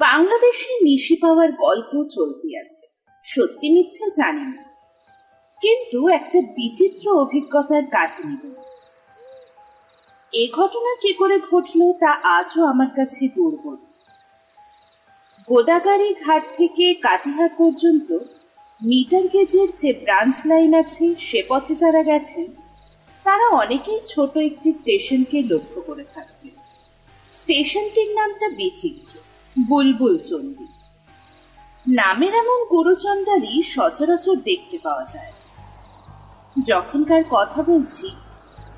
বাংলাদেশে নিশি পাওয়ার গল্প চলতি আছে। সত্যি মিথ্যা জানি না। কিন্তু একটা বিচিত্র অভিজ্ঞতার কাহিনী। এ ঘটনা কি করে ঘটলো তা আজও আমার কাছে দুর্বোধ। গোদাগাড়ি ঘাট থেকে কাটিহার পর্যন্ত মিটার গেজের যে ব্রাঞ্চ লাইন আছে, সে পথে যারা গেছেন, তারা অনেকেই ছোট একটি স্টেশনকে লক্ষ্য করে থাকবেন। স্টেশনটির নামটা বিচিত্র। বুলবুল চণ্ডী। নামের এমন গুরুচণ্ডালি সচরাচর দেখতে পাওয়া যায়। যখনকার কথা বলছি,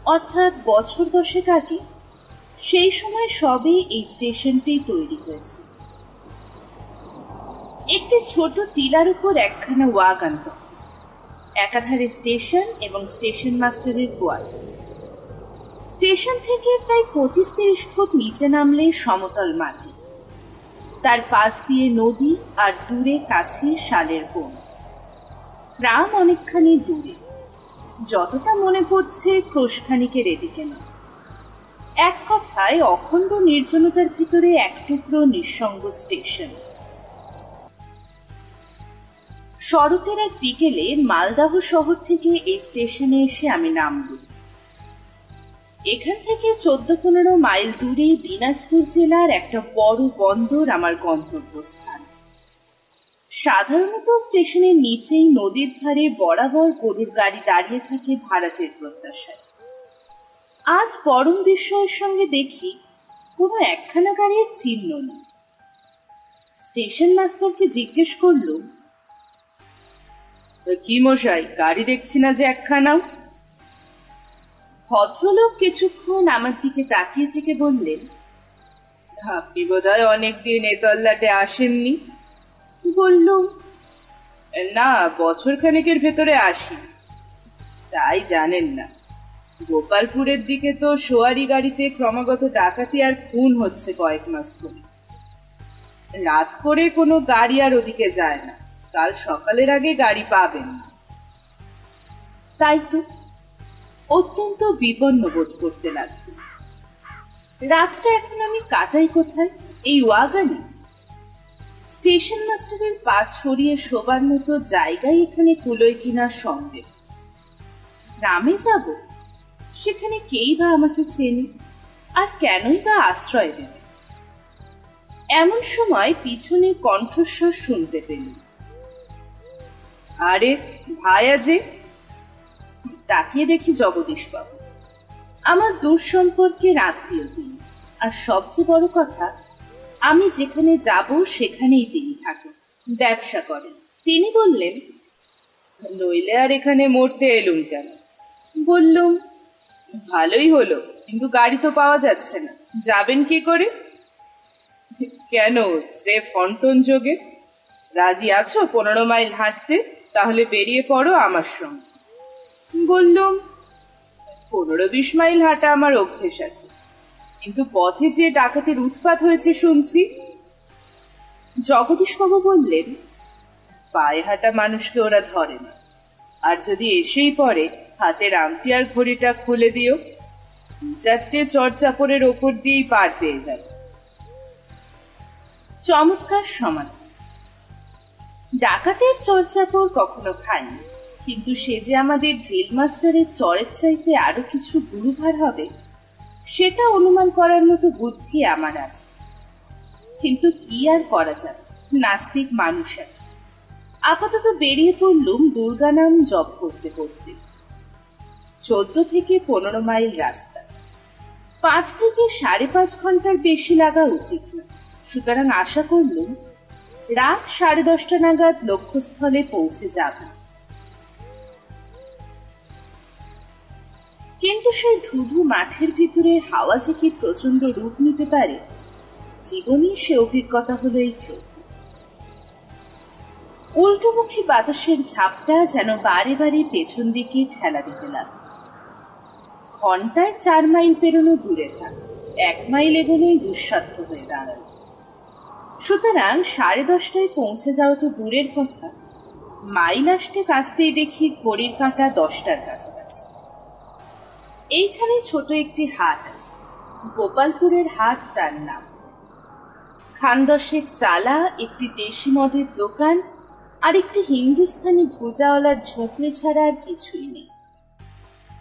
অর্থাৎ বছর দশেক আগে, সেই সময় সবে এই স্টেশনটি তৈরি হয়েছে। একটি ছোট টিলার উপর একখানা ওয়াগান তখন একাধারে স্টেশন এবং স্টেশন মাস্টারের কোয়ার্টার স্টেশন থেকে প্রায় পঁচিশ তিরিশ ফুট নিচে নামলে সমতল মাটি। তার পাশ দিয়ে নদী আর দূরে কাছে শালের বন। গ্রাম অনেকখানি দূরে। যতটা মনে পড়ছে ক্রোশখানিকের এদিকে না। এক কথায় অখণ্ড নির্জনতার ভিতরে এক টুকরো নিঃসঙ্গ স্টেশন। শরতের এক বিকেলে মালদাহ শহর থেকে এই স্টেশনে এসে আমি নামব এখান থেকে চোদ্দ পনেরো মাইল দূরে দিনাজপুর জেলার একটা বড় বন্দর আমার গন্তব্যস্থান। সাধারণত স্টেশনের নিচেই নদীর ধারে বরাবর গরুর গাড়ি দাঁড়িয়ে থাকে ভাড়াটের প্রত্যাশায়। আজ পরম বিস্ময়ের সঙ্গে দেখি কোনো একখানা গাড়ির চিহ্ন নেই। স্টেশন মাস্টারকে জিজ্ঞেস করল কি মশাই, গাড়ি দেখছি না যে একখানাও? ভদ্রলোক কিছুক্ষণ আমার দিকে তাকিয়ে থেকে বললেন, আপনি বোধহয় অনেকদিন এ তল্লাটে আসেননি? বললুম না বছর খানেকের ভেতরে আসি তাই জানেন না, গোপালপুরের দিকে তো সোয়ারি গাড়িতে ক্রমাগত ডাকাতি আর খুন হচ্ছে কয়েক মাস ধরে। রাত করে কোনো গাড়ি আর ওদিকে যায় না, কাল সকালের আগে গাড়ি পাবেন। তাই তো। অত্যন্ত বিপন্ন বোধ করতে লাগল। রাতটা এখন আমি কাটাই কোথায়? এই ওয়াগানে? স্টেশন মাস্টারের পা ছড়িয়ে শোবার মতো জায়গায় এখানে কুলোয় কিনা সন্দেহ। গ্রামে যাব? সেখানে কেই বা আমাকে চেনে? আর কেনই বা আশ্রয় দেবে? এমন সময় পিছনে কণ্ঠস্বর শুনতে পেলাম। আরে, ভায়া যে! তাকিয়ে দেখি জগদীশ বাবু আমার দূর সম্পর্কের আত্মীয় তিনি। আর সবচেয়ে বড় কথা, আমি যেখানে যাব সেখানেই তিনি থাকেন, ব্যবসা করেন। তিনি বললেন, নইলে আর এখানে মরতে এলুম কেন? বললুম, ভালোই হলো, কিন্তু গাড়ি তো পাওয়া যাচ্ছে না। যাবেন কি করে? কেন, স্রেফ ফন্টন যোগে? রাজি আছো পনেরো মাইল হাঁটতে? তাহলে বেরিয়ে পড়ো আমার সঙ্গে। বললুম, পনেরো বিশ মাইল হাঁটা আমার অভ্যেস আছে। কিন্তু পথে যে ডাকাতের উৎপাত হয়েছে শুনছি। জগদীশবাবু বললেন, পায়ে হাঁটা মানুষকে ওরা ধরে না। আর যদি এসেই পড়ে, হাতের আংটি আর ঘড়িটা খুলে দিও, দু চারটে চড়চাপড়ের ওপর দিয়েই পার পেয়ে যাবে। চমৎকার সমাধান। ডাকাতের চর্চাপড় কখনো খায়নি। কিন্তু সে যে আমাদের ড্রিল মাস্টারের চরের চাইতে আরও কিছু গুরুভার হবে, সেটা অনুমান করার মতো বুদ্ধি আমার আছে। কিন্তু কি আর করা যাবে, নাস্তিক মানুষ আপাতত বেরিয়ে পড়লুম দুর্গা নাম জপ করতে করতে। চোদ্দ থেকে পনেরো মাইল রাস্তা। পাঁচ থেকে সাড়ে পাঁচ ঘণ্টার বেশি লাগা উচিত না। সুতরাং আশা করলুম, রাত সাড়ে দশটা নাগাদ লক্ষ্যস্থলে পৌঁছে যাব। কিন্তু সেই ধুধু মাঠের ভিতরে হাওয়া যে কি প্রচণ্ড রূপ নিতে পারে, জীবনে সে অভিজ্ঞতা হলো এই প্রথম উল্টোমুখী বাতাসের ঝাপটা যেন বারে বারে পেছন দিকে ঠেলা দিতে লাগল। ঘন্টায় চার মাইল পেরোনো দূরে থাক, এক মাইল এগোনোই দুঃসাধ্য হয়ে দাঁড়াল। সুতরাং সাড়ে দশটায় পৌঁছে যাওয়া তো দূরের কথা, মাইল আসতে কাছতেই দেখি ঘড়ির কাঁটা দশটার কাছাকাছি। এইখানে ছোট একটি হাট আছে। গোপালপুরের হাট তার নাম। খানদশেক চালা, একটি দেশি মদের দোকান, আর একটি হিন্দুস্তানি ভুজাওয়ালার ঝুঁকড়ি ছাড়া আর কিছুই নেই।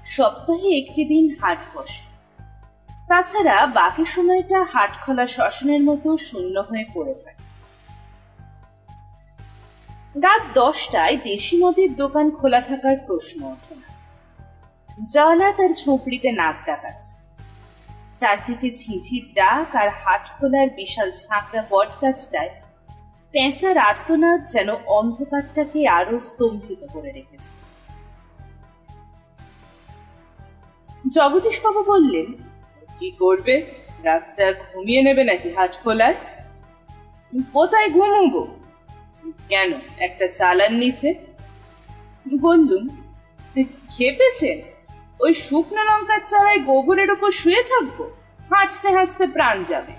সপ্তাহে একটি দিন হাট বসে। তাছাড়া বাকি সময়টা হাট খোলা শ্মশানের মতো শূন্য হয়ে পড়ে থাকে। রাত দশটায় দেশি মদের দোকান খোলা থাকার প্রশ্ন ওঠে না। পূজাওয়ালা তার ঝোপড়িতে নাক ডাকাচ্ছে। চারদিকে ঝিঝির ডাক আর হাট খোলার বিশাল ঝাঁকড়া বট গাছটায় পেঁচার আর্তনাদ যেন অন্ধকারটাকে আরও স্তম্ভিত করে রেখেছে। জগদীশবাবু বললেন, কি করবে? রাতটা ঘুমিয়ে নেবে নাকি হাট খোলায়? কোথায় ঘুমবো? কেন? একটা চালার নিচে। বললুম খেপেছেন? ওই শুকনো লঙ্কার চালায় গোবরের ওপর শুয়ে থাকব? হাসতে হাসতে প্রাণ যাবে।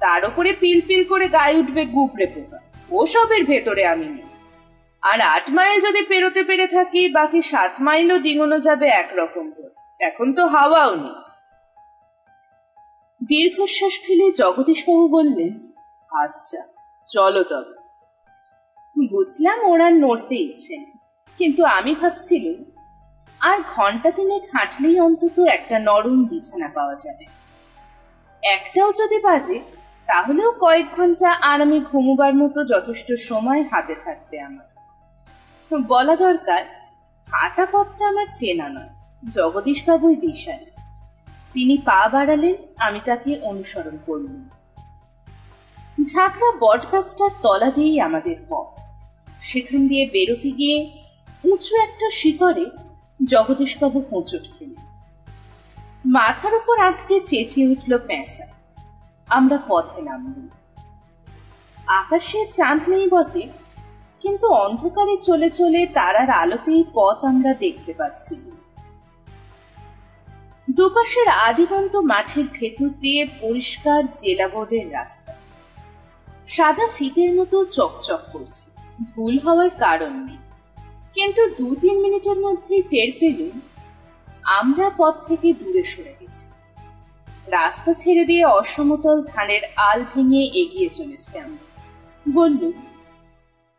তার উপরে পিল পিল করে গায়ে উঠবে গুপড়ে পোকা। ওসবের ভেতরে আমি নেই। আর আট মাইল যদি পেরোতে পেরে থাকি, বাকি সাত মাইলও ডিঙোনো যাবে একরকম করে। এখন তো হাওয়াও নেই। দীর্ঘশ্বাস ফেলে জগদীশবাবু বললেন আচ্ছা চলো তবে। বুঝলাম ওরা নড়তে ইচ্ছে কিন্তু আমি ভাবছিলাম আর ঘণ্টা তিনে খাটলেই অন্তত একটা নরম বিছানা পাওয়া যাবে। একটাও যদি বাজে, তাহলেও কয়েক ঘণ্টা আরামে ঘুমোবার মতো যথেষ্ট সময় হাতে থাকবে আমার। বলা দরকার, হাঁটা পথটা আমার চেনা নয়, জগদীশবাবুই দিশারি। তিনি পা বাড়ালেন, আমি তাকে অনুসরণ করলাম। ঝাঁকড়া বট গাছটার তলা দিয়েই আমাদের পথ। সেখান দিয়ে বেরোতে গিয়ে উঁচু একটা শিকড়ে জগদীশবাবু হোঁচট খেলেন মাথার উপর আটকে চেঁচিয়ে উঠল পেঁচা আমরা পথে নামলাম। আকাশে চাঁদ নেই বটে, কিন্তু অন্ধকারে চলে চলে তারার আলোতেই পথ আমরা দেখতে পাচ্ছি। দুপাশের আদিগন্ত মাঠের ভেতর দিয়ে পরিষ্কার জেলা বোর্ডের রাস্তা। সাদা ফিতের মতো চকচক করছে। ভুল হওয়ার কারণ নেই। কিন্তু দু তিন মিনিটের মধ্যেই টের পেলুম আমরা পথ থেকে দূরে সরে গেছি। রাস্তা ছেড়ে দিয়ে অসমতল ধানের আল ভেঙে এগিয়ে চলেছি আমরা। বললুম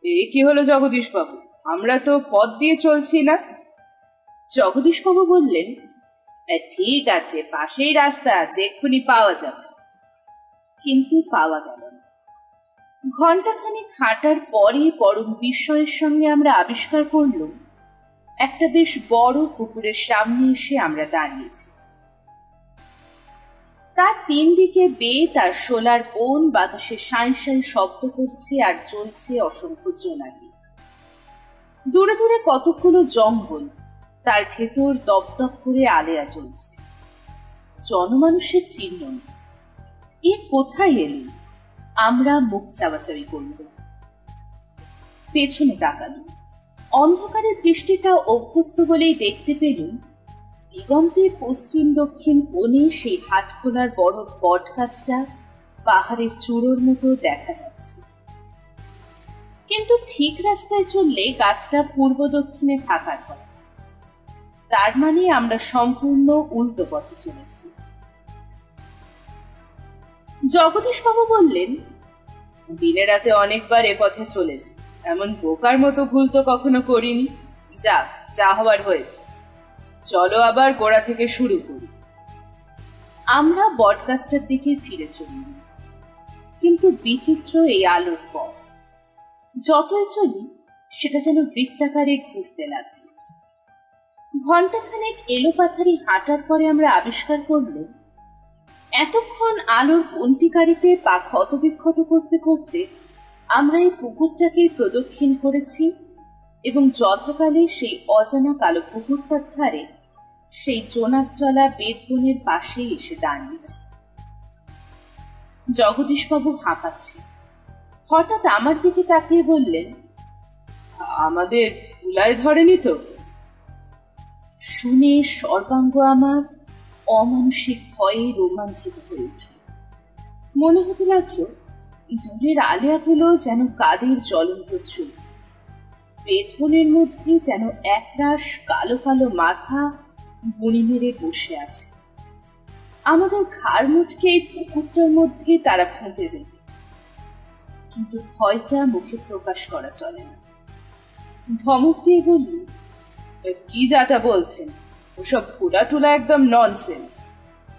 এ কি হলো জগদীশবাবু? আমরা তো পথ দিয়ে চলছি না? জগদীশবাবু বললেন "এ, ঠিক আছে পাশেই রাস্তা আছে এক্ষুনি পাওয়া যাবে। কিন্তু পাওয়া গেল না ঘন্টাখানেক হাঁটার পরে পরম বিস্ময়ের সঙ্গে আমরা আবিষ্কার করলাম, একটা বেশ বড় পুকুরের সামনে এসে আমরা দাঁড়িয়েছি। তার তিন দিকে বেয়ে তার সোলার বন বাতাসে সাঁই সাঁই শব্দ করছে আর চলছে অসংখ্য জোনাকি। দূরে দূরে কতগুলো জঙ্গল, তার ভেতর দপদপ করে আলেয়া চলছে জনমানুষের চিহ্ন এ কোথায় এলি? আমরা মুখ চাওয়াচাবি করল পেছনে তাকালো অন্ধকারে দৃষ্টিটা অভ্যস্ত বলেই দেখতে পেলুম, দিগন্তের পশ্চিম দক্ষিণ কোণে সেই হাট খোলার বড় বট গাছটা পাহাড়ের চূড়োর মতো দেখা যাচ্ছে। কিন্তু ঠিক রাস্তায় চললে গাছটা পূর্ব দক্ষিণে থাকার কথা। তার মানে আমরা সম্পূর্ণ উল্টো পথে চলেছি। জগদীশবাবু বললেন দিনে রাতে অনেকবার এ পথে চলেছি। এমন বোকার মতো ভুল তো কখনো করিনি। যা যা হওয়ার হয়েছে। চলো আবার গোড়া থেকে শুরু করি। আমরা বটগাছটার দিকে ফিরে চললাম কিন্তু বিচিত্র এই আলোর পথ। যতই চলি সেটা যেন বৃত্তাকারে ঘুরতে লাগল। ঘন্টাখানেক এলোপাথারি হাঁটার পরে আমরা আবিষ্কার করলাম এতক্ষণ আলোর কন্টিকারিতে পা ক্ষতবিক্ষত করতে করতে আমরা এই পুকুরটাকে প্রদক্ষিণ করেছি এবং যথাকালে সেই অজানা কালো পুকুরটার ধারে সেই জোনাক চলা বেদবনের পাশে এসে দাঁড়িয়েছি। জগদীশবাবু হাঁপাচ্ছে। হঠাৎ আমার দিকে তাকিয়ে বললেন, আমাদের উলায় ধরেনি তো? শুনে সর্বাঙ্গ আমার অমানসিক ভয়ে রোমাঞ্চিত হয়ে উঠল। মনে হতে লাগল দূরের আলিয়াগুলো যেন কাদের জ্বলন্ত চুল। বেদবনের মধ্যে যেন একরাশ কালো কালো মাথা বুড়ি মেরে বসে আছে। আমাদের ঘাড় মুটকে এই পুকুরটার মধ্যে তারা ফুঁতে দেবে কিন্তু ভয়টা মুখে প্রকাশ করা চলে না। ধমক দিয়ে বলল কি যাটা বলছেন? ওসব ভুলা টুলা একদম ননসেন্স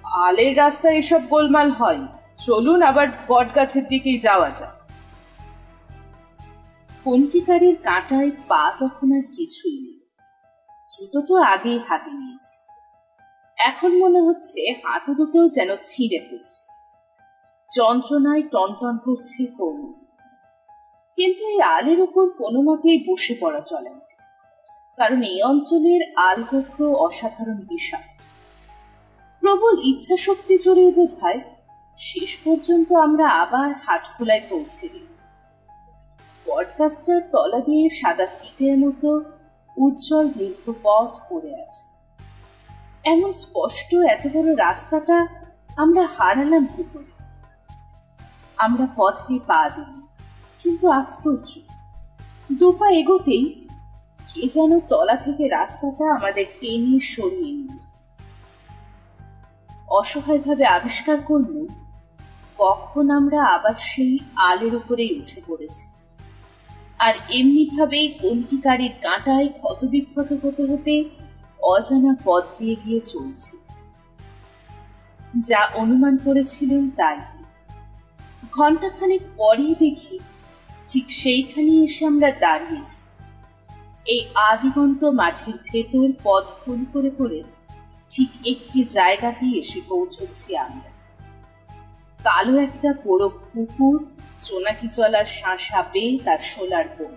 আলের রাস্তায় এসব গোলমাল হয়। চলুন আবার বট গাছের দিকেই যাওয়া যাক। পন্টিকারের কাঁটায় পা তখন আর কিছুই নেই। জুতো তো আগেই হাতে নিয়েছি। এখন মনে হচ্ছে হাঁটু দুটো যেন ছিঁড়ে পড়ছে। যন্ত্রণায় টনটন করছে কোমর কিন্তু এই আলের উপর কোনো মতেই বসে পড়া চলে না। কারণ এই অঞ্চলের আল গোখরো অসাধারণ বিশাল প্রবল ইচ্ছা শক্তি জড়িয়ে বোধ হয়, শেষ পর্যন্ত আমরা আবার হাটখোলায় পৌঁছে দিই। বটগাছটার তলা দিয়ে সাদা ফিতের মতো উজ্জ্বল দীর্ঘ পথ পড়ে আছে। এমন স্পষ্ট এত বড় রাস্তাটা আমরা হারালাম কি করে? আমরা পথে পা দিই, কিন্তু আশ্চর্য। দুপা এগোতেই কে যেন তলা থেকে রাস্তাটা আমাদের টেনে সরিয়ে নিল। অসহায়ভাবে আবিষ্কার করল, কখন আমরা আবার সেই আলের উপরেই উঠে পড়েছি। আর এমনি এমনিভাবেই কমতিকারীর কাঁটায় ক্ষতবিক্ষত হতে হতে অজানা পথ দিয়ে গিয়ে চলছি। যা অনুমান করেছিলেন তাই। ঘন্টাখানেক পরেই দেখি ঠিক সেইখানে এসে আমরা দাঁড়িয়েছি। এই আদিগন্ত মাঠের ভেতর পথ খুন করে করে ঠিক একটি জায়গাতেই এসে পৌঁছচ্ছি আমরা। কালো একটা পোড়ো পুকুর, সোনাকি চলার শাঁসা বেয়ে তার সোলার বোন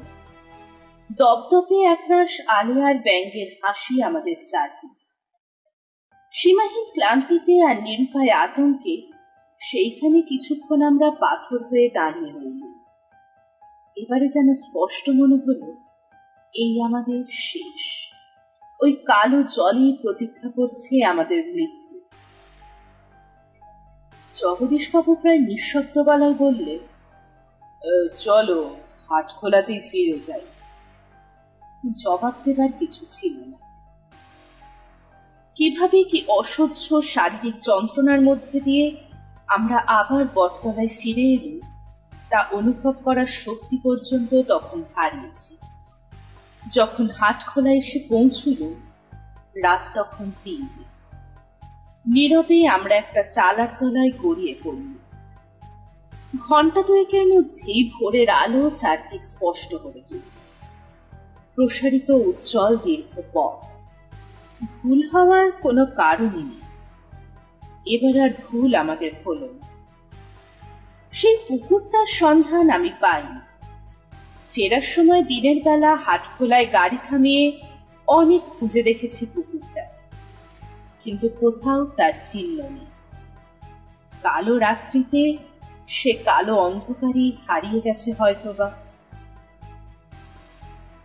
দপদপে একরাশ আলিয়ার ব্যাঙ্গের হাসি আমাদের চারদিকে। সীমাহীন ক্লান্তিতে আর নিরুপায় আতঙ্কে সেইখানে কিছুক্ষণ আমরা পাথর হয়ে দাঁড়িয়ে রইল এবারে যেন স্পষ্ট মনে হলো এই আমাদের শেষ। ওই কালো জলই প্রতীক্ষা করছে আমাদের মৃত্যু। জগদীশবাবু প্রায় নিঃশব্দ গলায় বললে চলো, হাট খোলাতেই ফিরে যাই। জবাব দেবার কিছু ছিল না। কীভাবে কি অসহ্য শারীরিক যন্ত্রণার মধ্যে দিয়ে আমরা আবার বটতলায় ফিরে এলুম, তা অনুভব করার শক্তি পর্যন্ত তখন হারিয়েছি। যখন হাট খোলা এসে পৌঁছল, রাত তখন তিনটে। নীরবে আমরা একটা চালার তলায় গড়িয়ে পড়ল। ঘণ্টা দুয়েকের মধ্যেই ভোরের আলো চারদিক স্পষ্ট করে তুলল। প্রসারিত উজ্জ্বল দীর্ঘ পথ। ভুল হওয়ার কোনো কারণই নেই। এবার আর ভুল আমাদের হলো সেই পুকুরটার সন্ধান আমি পাইনি। ফেরার সময় দিনের বেলা হাট খোলায় গাড়ি থামিয়ে অনেক খুঁজে দেখেছি পুকুরটা। কিন্তু কোথাও তার চিহ্ন নেই। কালো রাত্রিতে সে কালো অন্ধকারে হারিয়ে গেছে হয়তোবা।